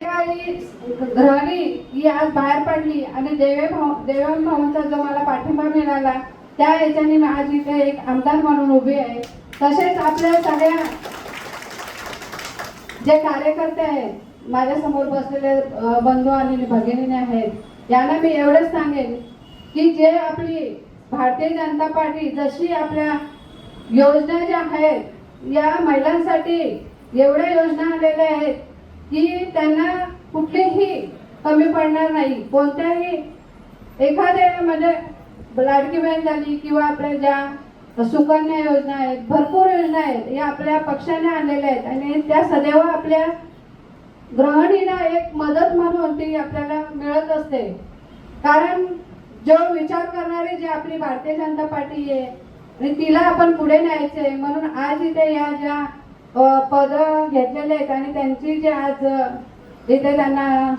काही ग्रहणी ही आज बाहेर पडली आणि देवे भाऊ देवम भाऊंचा जो मला पाठिंबा मिळाला त्या याच्याने मी आज इथे एक आमदार म्हणून उभी आहे. तसेच आपल्या सगळ्या जे कार्यकर्ते आहेत माझ्यासमोर बसलेले बंधू आणि भगिनी आहेत यांना मी एवढंच सांगेन की जे आपली भारतीय जनता पार्टी जशी आपल्या योजना ज्या आहेत या महिलांसाठी एवढ्या योजना आलेल्या आहेत की त्यांना कुठलीही कमी पडणार नाही. कोणत्याही एखाद्या म्हणजे लाडकी बहीण झाली किंवा आपल्या ज्या सुकन्या योजना आहेत भरपूर योजना आहेत या आपल्या पक्षाने आणलेल्या आहेत आणि त्या सदैव आपल्या ग्रहणीला एक मदत म्हणून ती आपल्याला मिळत असते. कारण जो विचार करणारी जी आपली भारतीय जनता पार्टी आहे आणि तिला आपण पुढे न्यायचे म्हणून आज इथे या ज्या पद घेतलेले आहेत आणि त्यांची जे आज इथे त्यांना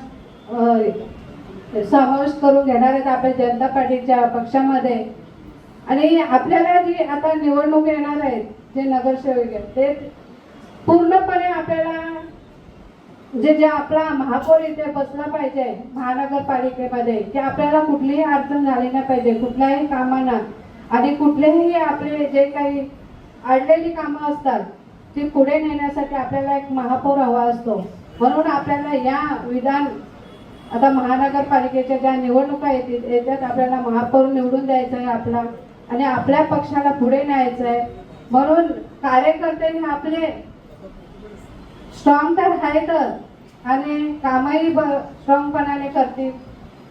समावेश करून घेणार आहेत आपल्या जनता पार्टीच्या पक्षामध्ये. आणि आपल्याला जी आता निवडणूक येणार आहेत जे नगरसेवक आहेत ते पूर्णपणे आपल्याला जे जे आपला महापौर इथे बसला पाहिजे महानगरपालिकेमध्ये की आपल्याला कुठलीही अडचण झाली नाही पाहिजे कुठल्याही कामांना. आणि कुठलेही आपले जे काही अडलेली कामं असतात ती पुढे नेण्यासाठी आपल्याला एक महापौर हवा असतो. म्हणून आपल्याला या विधान आता महानगरपालिकेच्या ज्या निवडणुका येतील याच्यात आपल्याला महापौर निवडून द्यायचं आहे आपला आणि आपल्या पक्षाला पुढे न्यायचं आहे. म्हणून कार्यकर्त्यांनी आपले स्ट्रॉंग तर आहेतच आणि कामही स्ट्रॉंगपणाने करतील.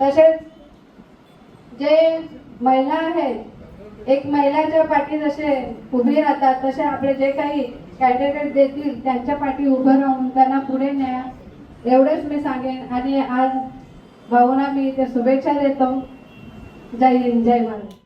तसेच जे महिला आहेत एक महिलाच्या पाठी जसे उभे राहतात तसे आपले जे काही कॅन्डिडेट देतील त्यांच्या पाठी उभं राहून त्यांना पुढे न्या एवढंच मी सांगेन. आणि आज भाऊना मी ते शुभेच्छा देतो. जय हिंद जय महाराज